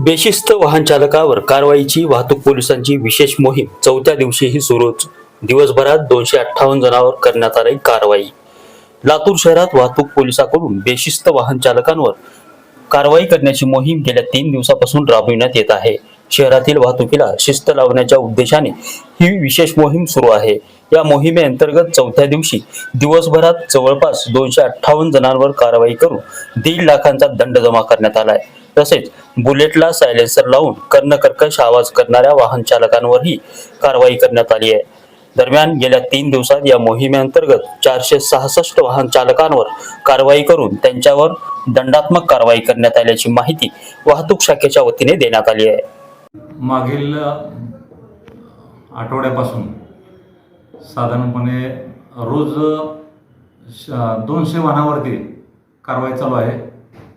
बेशिस्त वाहन चालकावर कारवाईची वाहतूक पोलिसांची विशेष मोहीम चौथ्या दिवशीही सुरूच दिवसभरात दोनशे अठ्ठावन्न जणांवर करण्यात आली कारवाई. लातूर शहरात वाहतूक पोलिसांकडून बेशिस्त वाहन चालकांवर कारवाई करण्याची मोहीम गेल्या तीन दिवसापासून राबविण्यात येत आहे. शहरातील वाहतुकीला शिस्त लावण्याच्या उद्देशाने ही विशेष मोहीम सुरू आहे. या मोहिमेअंतर्गत चौथ्या दिवशी दिवसभरात जवळपास दोनशे अठ्ठावन्न जणांवर कारवाई करून दीड लाखांचा दंड जमा करण्यात आला आहे. तसेच बुलेटला सायलेन्सर लावून कर्णकर्कश आवाज करणाऱ्या वाहन चालकांवरही कारवाई करण्यात आली आहे. दरम्यान गेल्या तीन दिवसात या मोहिमेअंतर्गत चारशे सहासष्ट वाहन चालकांवर कारवाई करून त्यांच्यावर दंडात्मक कारवाई करण्यात आल्याची माहिती वाहतूक शाखेच्या वतीने देण्यात आली आहे. मागील आठवड्यापासून साधारणपणे रोज दोनशे वाहनावरती कारवाई चालू आहे.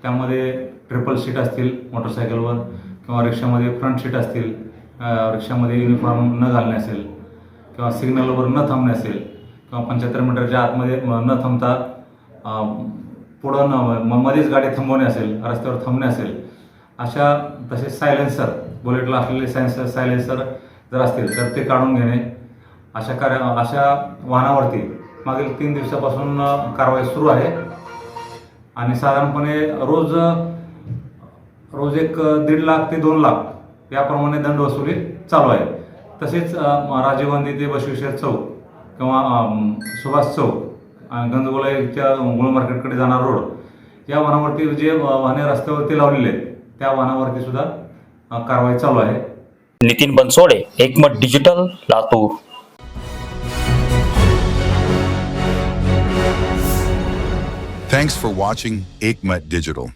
त्यामध्ये ट्रिपल सीट असतील मोटरसायकलवर किंवा रिक्षामध्ये फ्रंट सीट असतील रिक्षामध्ये युनिफॉर्म न घालणे असेल किंवा सिग्नलवर न थांबणे असेल किंवा पंच्याहत्तर मीटरच्या आतमध्ये न थांबता पुढं न म- मध्येच गाडी थांबवणे असेल रस्त्यावर थांबणे असेल अशा तसेच सायलेन्सर बुलेटला असलेले सायन्स सायलेन्सर जर असतील तर ते काढून घेणे अशा कार्य अशा वाहनावरती मागील तीन दिवसापासून कारवाई सुरू आहे. आणि साधारणपणे रोज रोज एक दीड लाख ते दोन लाख याप्रमाणे दंड वसुली चालू आहे. तसेच राजीव गांधी ते बसवेश्वर चौक किंवा सुभाष चौक आणि गंजगोलाईच्या गुळ मार्केटकडे जाणारा रोड या वाहनावरती जे वाहने रस्त्यावरती लावलेले आहेत त्या वाहनावरती सुद्धा कारवाई चालू आहे. Nitin Bansode Ekmat digital Latur. Thanks for watching Aikmat Digital.